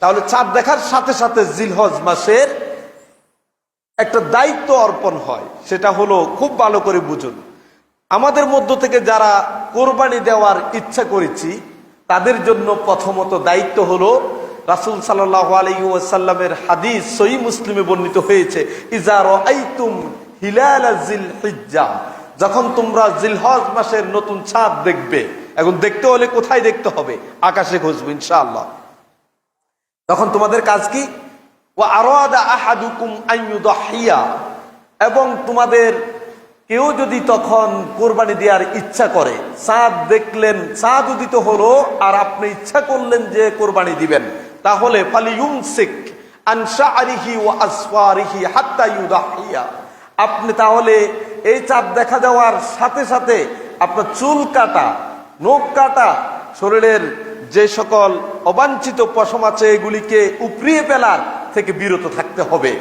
তাহলে চাঁদ দেখার সাথে সাথে জিলহজ মাসের একটা দায়িত্ব অর্পণ হয়। সেটা হলো খুব ভালো করে বুঝুন। আমাদের মধ্য থেকে যারা কোরবানি দেওয়ার ইচ্ছা করেছি, তাদের জন্য প্রথমত দায়িত্ব হলো রাসুল সাল্লাহ আলাইসাল্লামের হাদিস সই মুসলিমে বর্ণিত হয়েছে ইজার আইতুম হিলাল যখন তোমরা জিলহজ মাসের নতুন চাঁদ দেখবে, এখন দেখতে হলে কোথায় দেখতে হবে? আকাশে খুঁজবে ইনশাআল্লাহ। তখন তোমাদের কাজ কি? ও আহাদুকুম এবং তোমাদের কেউ যদি তখন কোরবানি দেওয়ার ইচ্ছা করে চাঁদ দেখলেন চাঁদ উদিত হলো আর আপনি ইচ্ছা করলেন যে কোরবানি দিবেন, তাহলে আরিহি আপনি তাহলে এই চাঁদ দেখা যাওয়ার সাথে সাথে আপনার চুল কাটা, নখ কাটা, শরীরের যে সকল অবাঞ্ছিত পশম আছে, এগুলিকে উপরিয়ে ফেলার থেকে বিরত থাকতে হবে।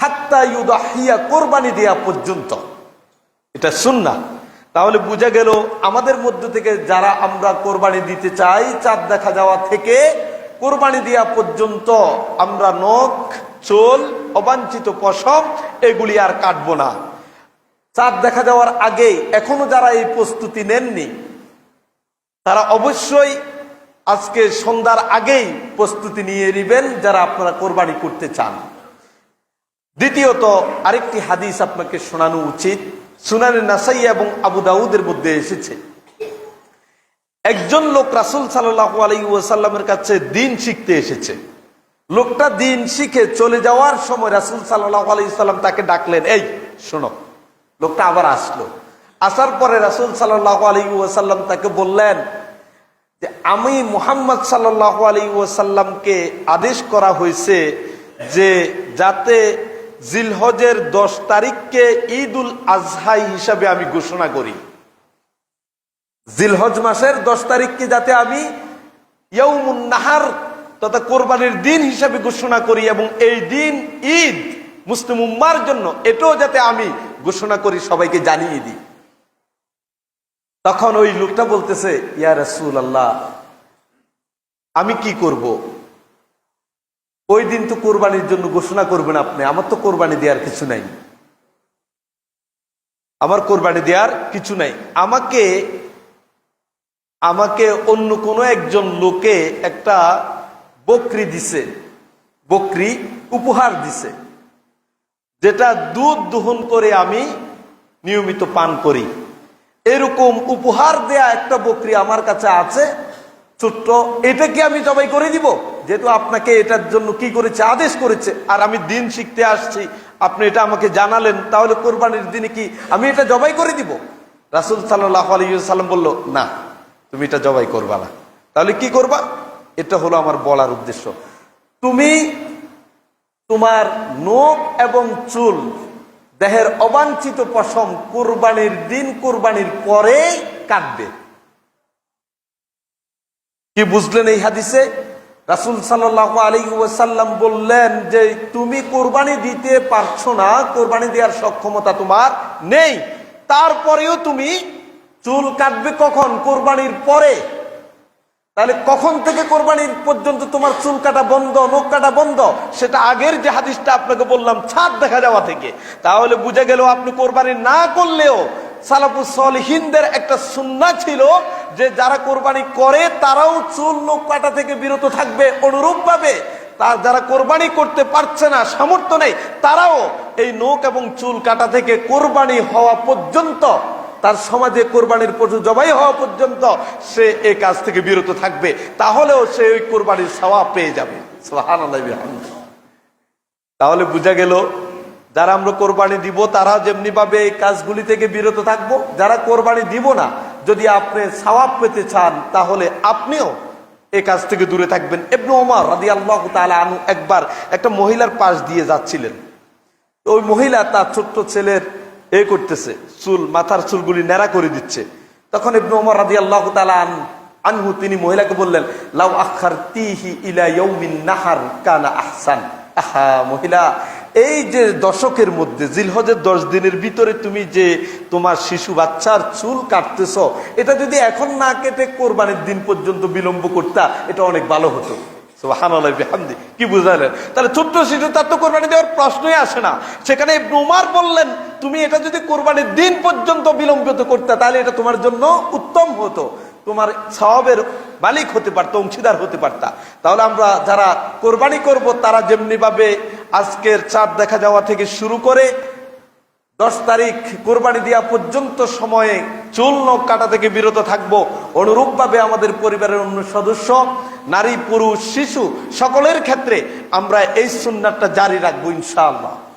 হাত্তা ইউদাহিয়া কোরবানি দেয়া পর্যন্ত। এটা শুননা তাহলে বোঝা গেল, আমাদের মধ্য থেকে যারা আমরা কোরবানি দিতে চাই, চাঁদ দেখা যাওয়া থেকে কোরবানি দেওয়া পর্যন্ত আমরা নখ, চোল, অবাঞ্ছিত পশম, এগুলি আর কাটবো না। চাঁদ দেখা যাওয়ার আগে এখনও যারা এই প্রস্তুতি নেননি, তারা অবশ্যই আজকে সন্ধ্যার আগেই প্রস্তুতি নিয়ে নেবেন যারা আপনারা কোরবানি করতে চান। দ্বিতীয়ত, আরেকটি হাদিস আপনাকে শোনানো উচিত। সুনানি নাসাই এবং আবু দাউদের মধ্যে এসেছে। একজন লোক রাসুল সাল্লাহ কাছে দিন শিখতে এসেছে। লোকটা দিন শিখে চলে যাওয়ার সময় রাসুল আলাইসাল্লাম তাকে ডাকলেন, এই, শোনো। লোকটা আবার আসলো। আসার পরে রাসুল সাল্লাহ আলী তাকে বললেন আমি মুহাম্মদ সাল্লাহ আলী ওয়াসাল্লামকে আদেশ করা হয়েছে যে যাতে জিলহজের দশ তারিখকে ঈদ উল আজহাই হিসাবে আমি ঘোষণা করি। জিলহজ মাসের দশ তারিখকে যাতে আমি নাহার তথা কোরবানির দিন হিসাবে ঘোষণা করি এবং এই দিন ঈদ মুসলিম উম্মার জন্য এটাও যাতে আমি ঘোষণা করি, সবাইকে জানিয়ে দিই। তখন ওই লোকটা বলতেছে, ইয়া রসুল আল্লাহ আমি কি করব। ওই দিন তো কোরবানির জন্য ঘোষণা করবেন আপনি, আমার তো কোরবানি দেওয়ার কিছু নাই। আমার কোরবানি দেওয়ার কিছু নাই। আমাকে আমাকে অন্য কোনো একজন লোকে একটা বকরি দিছে, বকরি উপহার দিছে, যেটা দুধ দহন করে আমি নিয়মিত পান করি। এরকম উপহার দেয়া একটা বকরি আমার কাছে আছে ছোট্ট এটা কি আমি জবাই করে দিব। যেহেতু আপনাকে এটার জন্য কি করেছে, আদেশ করেছে, আর আমি দিন শিখতে আসছি, আপনি এটা আমাকে জানালেন, তাহলে কোরবানির দিনে কি আমি এটা জবাই করে দিব? রাসুল সাল্লাহ সাল্লাম বলল, না, তুমি এটা জবাই করবা না। তাহলে কি করবা? এটা হলো আমার বলার উদ্দেশ্য। তুমি তোমার নখ এবং চুল, দেহের অবাঞ্ছিত পশম কোরবানির দিন, কোরবানির পরে কাটবে। কি বুঝলেন এই হাদিসে? রাসুল সাল্লাহ আলী বললেন যে, তুমি কোরবানি দিতে পারছ না, কোরবানি দেওয়ার সক্ষমতা তোমার নেই। তারপরেও তুমি চুল কাটবে কখন? কোরবানির পরে। তাহলে কখন থেকে কোরবানির পর্যন্ত তোমার চুল কাটা বন্ধ, নখ কাটা বন্ধ? সেটা আগের যে হাদিসটা আপনাকে বললাম, ছাদ দেখা যাওয়া থেকে। তাহলে বুঝে গেল আপনি কোরবানি না করলেও সালাফুসলহিনদের একটা সুন্না ছিল যে যারা কোরবানি করে তারাও চুল নখ কাটা থেকে বিরত থাকবে অনুরূপ ভাবে তার যারা কোরবানি করতে পারছে না, সামর্থ্য নেই, তারাও এই নখ এবং চুল কাটা থেকে কোরবানি হওয়া পর্যন্ত, তার সমাজে কোরবানির পশু জবাই হওয়া পর্যন্ত সে এই কাজ থেকে বিরত থাকবে। তাহলেও সে ওই কোরবানির সাওয়া পেয়ে যাবে। তাহলে বোঝা গেল যারা আমরা কোরবানি দিব, তারা যেমনি ভাবে এই কাজগুলি থেকে বিরত থাকব। যারা কোরবানি দিব না, যদি আপনি সওয়াব পেতে চান, তাহলে আপনিও এই কাজ থেকে দূরে থাকবেন। এবনু ওমর রাদি আল্লাহ তালা আনু একবার একটা মহিলার পাশ দিয়ে যাচ্ছিলেন। ওই মহিলা তার ছোট্ট ছেলের এ করতেছে, চুল, মাথার চুলগুলি ন্যাড়া করে দিচ্ছে। তখন ইবনু ওমর রাদি আল্লাহ তালান আনহু তিনি মহিলাকে বললেন, লাউ আখার তিহি ইলা ইয়ৌমিন নাহার কানা আহসান। আহা মহিলা এই যে দশকের মধ্যে, জিলহজের দশ দিনের ভিতরে তুমি যে তোমার শিশু বাচ্চার চুল কাটতেছ, এটা যদি এখন না কেটে কোরবানির দিন পর্যন্ত বিলম্ব করতা, এটা অনেক ভালো হতো। কি বুঝালেন? তাহলে ছোট্ট শিশু, তার তো কোরবানি দেওয়ার প্রশ্নই আসে না। সেখানে ইবনে উমার বললেন, তুমি এটা যদি কোরবানির দিন পর্যন্ত বিলম্বিত করতে, তাহলে এটা তোমার জন্য উত্তম হতো। তোমার সওয়াবের মালিক হতে পারতো, অংশীদার হতে পারতা। তাহলে আমরা যারা কোরবানি করব, তারা যেমনি ভাবে আজকের চাঁদ দেখা যাওয়া থেকে শুরু করে দশ তারিখ কোরবানি দেওয়া পর্যন্ত সময়ে চুল নখ কাটা থেকে বিরত থাকব। অনুরূপভাবে আমাদের পরিবারের অন্য সদস্য, নারী, পুরুষ, শিশু, সকলের ক্ষেত্রে আমরা এই সুন্দরটা জারি রাখব ইনশাআল্লাহ।